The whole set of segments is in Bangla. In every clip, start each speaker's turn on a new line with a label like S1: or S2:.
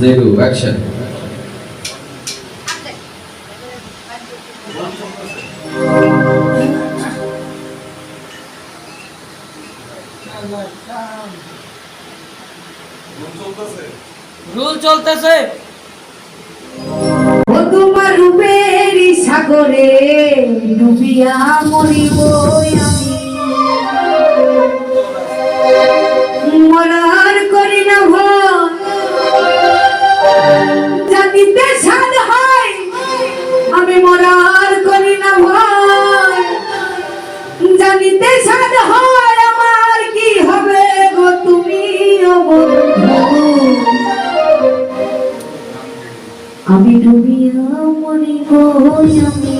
S1: zero, action.
S2: রুল চলতেছে
S3: ও তোমার রূপের সাগরে ডুবিয়া মরিব আমি মরা চিনতে হয়। আমি মরার করি না ভয়। জানিতে সাদ হয়, আমার কি হবে গো তুমি আমি ডুবিয়া মরি গো আমি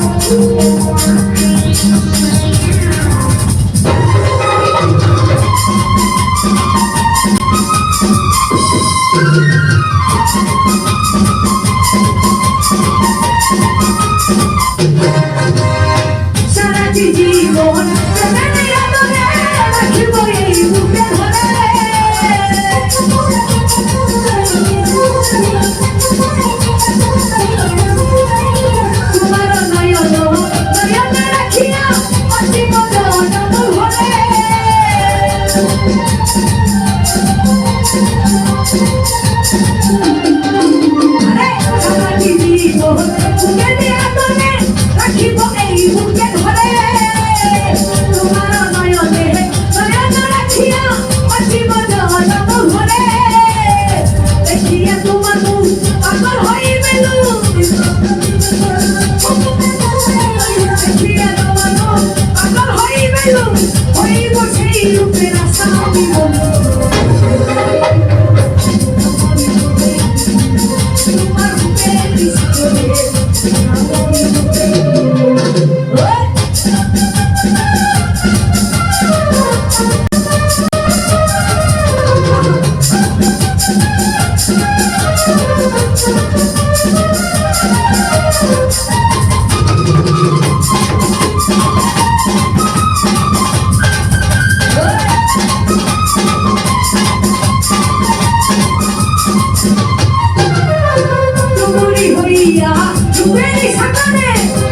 S3: Thank you. তুমি বলো Ready, Santana!